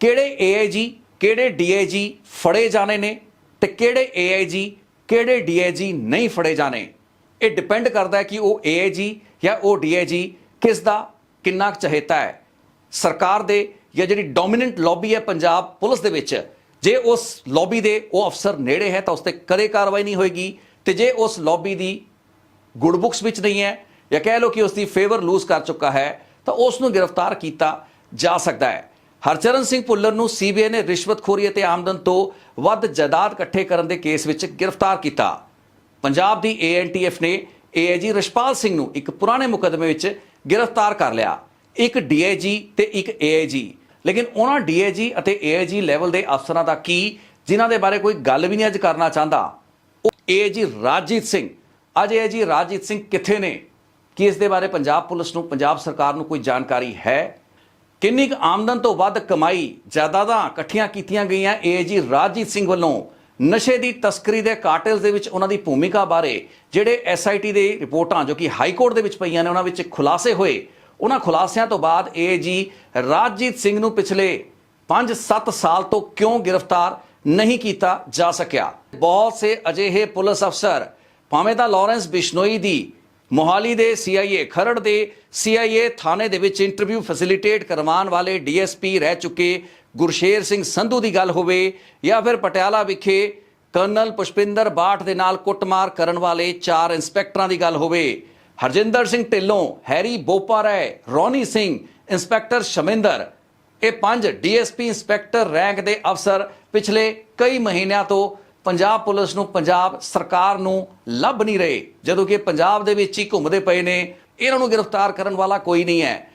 ਕਿਹੜੇ ਏਆਈਜੀ ਕਿਹੜੇ ਡੀਆਈਜੀ ਫੜੇ ਜਾਣੇ ਨੇ ਤੇ ਕਿਹੜੇ ਏਆਈਜੀ ਕਿਹੜੇ ਡੀਆਈਜੀ ਨਹੀਂ ਫੜੇ ਜਾਣੇ? ਇਹ ਡਿਪੈਂਡ ਕਰਦਾ ਹੈ ਕਿ ਉਹ ਏਆਈਜੀ ਜਾਂ ਉਹ ਡੀਆਈਜੀ ਕਿਸ ਦਾ ਕਿੰਨਾ ਕੁ ਚਹੇਤਾ ਹੈ। ਸਰਕਾਰ ਦੇ ਜਾਂ ਜਿਹੜੀ ਡੋਮੀਨੈਂਟ ਲੌਬੀ ਹੈ ਪੰਜਾਬ ਪੁਲਿਸ ਦੇ ਵਿੱਚ, ਜੇ ਉਸ ਲੌਬੀ ਦੇ ਉਹ ਅਫਸਰ ਨੇੜੇ ਹੈ ਤਾਂ ਉਸ ਤੇ ਕਦੇ ਕਾਰਵਾਈ ਨਹੀਂ ਹੋਏਗੀ ਤੇ ਜੇ ਉਸ ਲੌਬੀ ਦੀ ਗੁੱਡ ਬੁక్స్ ਵਿੱਚ ਨਹੀਂ ਹੈ ਜਾਂ ਕਹਿ ਲਓ ਕਿ ਉਸ ਦੀ ਫੇਵਰ ਲੂਜ਼ ਕਰ ਚੁੱਕਾ ਹੈ, ਤਾਂ ਉਸ ਨੂੰ ਗ੍ਰਿਫਤਾਰ ਕੀਤਾ ਜਾ ਸਕਦਾ ਹੈ। ਹਰਚਰਨ ਸਿੰਘ ਭੁੱਲਰ ਨੂੰ ਸੀਬੀਆਈ ਨੇ ਰਿਸ਼ਵਤਖੋਰੀ ਅਤੇ ਆਮਦਨ ਤੋਂ ਵੱਧ ਜਾਇਦਾਦ ਇਕੱਠੇ ਕਰਨ ਦੇ ਕੇਸ ਵਿੱਚ ਗ੍ਰਿਫਤਾਰ ਕੀਤਾ। ਪੰਜਾਬ ਦੀ ਏਐਨਟੀਐਫ ਨੇ ਏਆਈਜੀ ਰਸ਼ਪਾਲ ਸਿੰਘ ਨੂੰ ਇੱਕ ਪੁਰਾਣੇ ਮੁਕੱਦਮੇ ਵਿੱਚ ਗ੍ਰਿਫਤਾਰ ਕਰ ਲਿਆ। ਇੱਕ ਡੀਆਈਜੀ ਤੇ ਇੱਕ ਏਆਈਜੀ ਲੇਕਿਨ ਉਹਨਾਂ ਡੀਆਈਜੀ ਅਤੇ ਏਆਈਜੀ ਲੈਵਲ ਦੇ ਅਫਸਰਾਂ ਦਾ ਕੀ, ਜਿਨ੍ਹਾਂ ਦੇ ਬਾਰੇ ਕੋਈ ਗੱਲ ਵੀ ਨਹੀਂ ਅੱਜ ਕਰਨਾ ਚਾਹੁੰਦਾ? ਉਹ ਏਆਈਜੀ ਰਾਜਜੀਤ ਸਿੰਘ। ਅੱਜ ਏਆਈਜੀ ਰਾਜਜੀਤ ਸਿੰਘ ਕਿੱਥੇ ਨੇ? ਕੀ ਇਸ ਦੇ ਬਾਰੇ ਪੰਜਾਬ ਪੁਲਿਸ ਨੂੰ, ਪੰਜਾਬ ਸਰਕਾਰ ਨੂੰ ਕੋਈ ਜਾਣਕਾਰੀ ਹੈ? ਕਿੰਨੀ ਕੁ ਆਮਦਨ ਤੋਂ ਵੱਧ ਕਮਾਈ ਜਾਇਦਾਦਾਂ ਇਕੱਠੀਆਂ ਕੀਤੀਆਂ ਗਈਆਂ ਏਜੀ ਰਾਜਜੀਤ ਸਿੰਘ ਵੱਲੋਂ। ਨਸ਼ੇ ਦੀ ਤਸਕਰੀ ਦੇ ਕਾਟਲਸ ਦੇ ਵਿੱਚ ਉਹਨਾਂ ਦੀ ਭੂਮਿਕਾ ਬਾਰੇ ਜਿਹੜੇ ਐਸਆਈਟੀ ਦੇ ਰਿਪੋਰਟਾਂ ਜੋ ਕਿ ਹਾਈ ਕੋਰਟ ਦੇ ਵਿੱਚ ਪਈਆਂ ਨੇ, ਉਹਨਾਂ ਵਿੱਚ ਖੁਲਾਸੇ ਹੋਏ। ਉਹਨਾਂ ਖੁਲਾਸਿਆਂ ਤੋਂ ਬਾਅਦ ਏਜੀ ਰਾਜਜੀਤ ਸਿੰਘ ਨੂੰ ਪਿਛਲੇ 5-7 ਸਾਲ ਤੋਂ ਕਿਉਂ ਗ੍ਰਿਫਤਾਰ ਨਹੀਂ ਕੀਤਾ ਜਾ ਸਕਿਆ? ਬਹੁਤ ਸੇ ਅਜਿਹੇ ਪੁਲਿਸ ਅਫਸਰ ਭਾਵੇਂ ਤਾਂ ਲਾਰੈਂਸ ਬਿਸ਼ਨੋਈ ਦੀ ਮੋਹਾਲੀ ਦੇ ਸੀਆਈਏ ਖਰੜ ਦੇ ਸੀਆਈਏ ਥਾਣੇ ਦੇ ਵਿੱਚ ਇੰਟਰਵਿਊ ਫੈਸਿਲਿਟੇਟ ਕਰਵਾਉਣ ਵਾਲੇ ਡੀਐਸਪੀ ਰਹਿ ਚੁੱਕੇ ਗੁਰਸ਼ੇਰ ਸਿੰਘ ਸੰਧੂ ਦੀ ਗੱਲ ਹੋਵੇ ਜਾਂ ਫਿਰ ਪਟਿਆਲਾ ਵਿਖੇ ਕਰਨਲ ਪੁਸ਼ਪਿੰਦਰ ਬਾਠ ਦੇ ਨਾਲ ਕੁੱਟਮਾਰ ਕਰਨ ਵਾਲੇ ਚਾਰ ਇੰਸਪੈਕਟਰਾਂ ਦੀ ਗੱਲ ਹੋਵੇ। Harjinder Singh Dhillon, Harry Boparai Ronnie Singh inspector Shaminder, ਇਹ ਪੰਜ ਡੀਐਸਪੀ ਇੰਸਪੈਕਟਰ ਰੈਂਕ ਦੇ ਅਫਸਰ ਪਿਛਲੇ ਕਈ ਮਹੀਨਿਆਂ ਤੋਂ ਪੰਜਾਬ ਪੁਲਿਸ ਨੂੰ, ਪੰਜਾਬ ਸਰਕਾਰ ਨੂੰ ਲੱਭ ਨਹੀਂ ਰਹੇ, ਜਦੋਂ ਕਿ ਪੰਜਾਬ ਦੇ ਵਿੱਚ ਹੀ ਘੁੰਮਦੇ ਪਏ ਨੇ। ਇਹਨਾਂ ਨੂੰ ਗ੍ਰਿਫਤਾਰ ਕਰਨ ਵਾਲਾ ਕੋਈ ਨਹੀਂ ਹੈ।